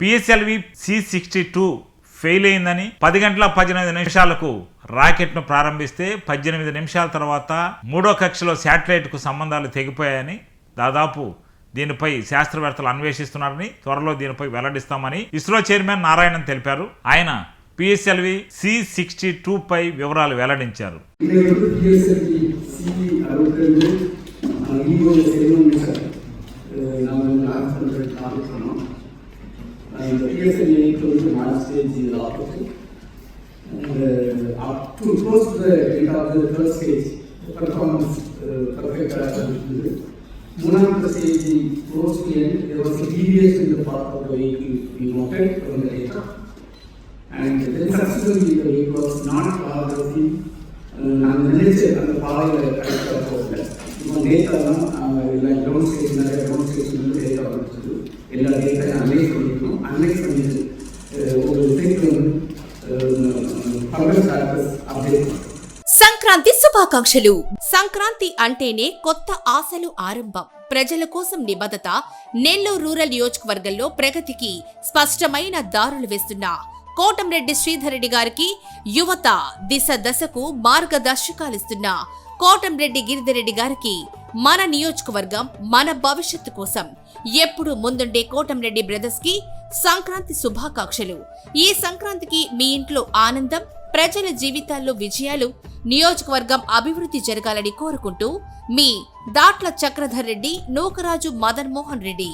PSLV C sixty two fail అయిందని పది గంటల పద్దెనిమిది నిమిషాలకు రాకెట్ను ప్రారంభిస్తే పద్దెనిమిది నిమిషాల తర్వాత మూడో కక్షలో శాటిలైట్కు సంబంధాలు తెగిపోయాయని దాదాపు దీనిపై శాస్త్రవేత్తలు అన్వేషిస్తున్నారని త్వరలో దీనిపై వెల్లడిస్తామని ఇస్రో చైర్మన్ నారాయణన్ తెలిపారు. ఆయన పిఎస్ఎల్వి సి సిక్స్టీ టూ పై వివరాలు వెల్లడించారు. இதை வந்து பிஎஸ்எல்வி சி அறுபத்தி ரெண்டு ஈகோ செல்வம் சார் நம்ம வந்து லான்ச் பண்ணுறதுக்கு ஆரம்பிச்சோம் இந்த பிஎஸ்எல்வி எயிட் வந்து நாலு stage ஆப்போது up to close the end of the third stage performance பர்ஃபெக்டாக இருந்தது மூணாவது stage close to end there was a deviation in the path of the vehicle we mounted from the data and then subsequently the vehicle was not progressing நாங்கள் நினைச்சு அந்த பாதையில் கரெக்டாக போகல இப்போ டேட்டாலாம் இல்லை கிரவுண்ட் ஸ்டேஷன் நிறைய டேட்டாயும் அனலைஸ் பண்ணிக்கணும் அனலைஸ் பண்ணிட்டு அஹ், ஒரு திங்க் வந்து பவர் ஸ்டாட்டஸ் அப்டேட் பண்ணுறோம் సంక్రాంతి శుభాకాంక్షలు సంక్రాంతి అంటేనే కొత్త ఆశలు ఆరంభం ప్రజల కోసం నిబద్ధత నెల్లూరు రూరల్ నియోజకవర్గంలో ప్రగతికి స్పష్టమైన దారులు వేస్తున్న కోటంరెడ్డి శ్రీధర్ రెడ్డి గారికి యువత దిశ దశకు మార్గదర్శకాలిస్తున్న కోటంరెడ్డి గిరిధరెడ్డి గారికి మన నియోజకవర్గం మన భవిష్యత్తు కోసం ఎప్పుడు ముందుండే కోటంరెడ్డి బ్రదర్స్కి సంక్రాంతి శుభాకాంక్షలు. ఈ సంక్రాంతికి మీ ఇంట్లో ఆనందం ప్రజల జీవితాల్లో విజయాలు నియోజకవర్గం అభివృద్ధి జరగాలని కోరుకుంటూ మీ దాట్ల చక్రధర్ రెడ్డి నూకరాజు మదన్ మోహన్ రెడ్డి.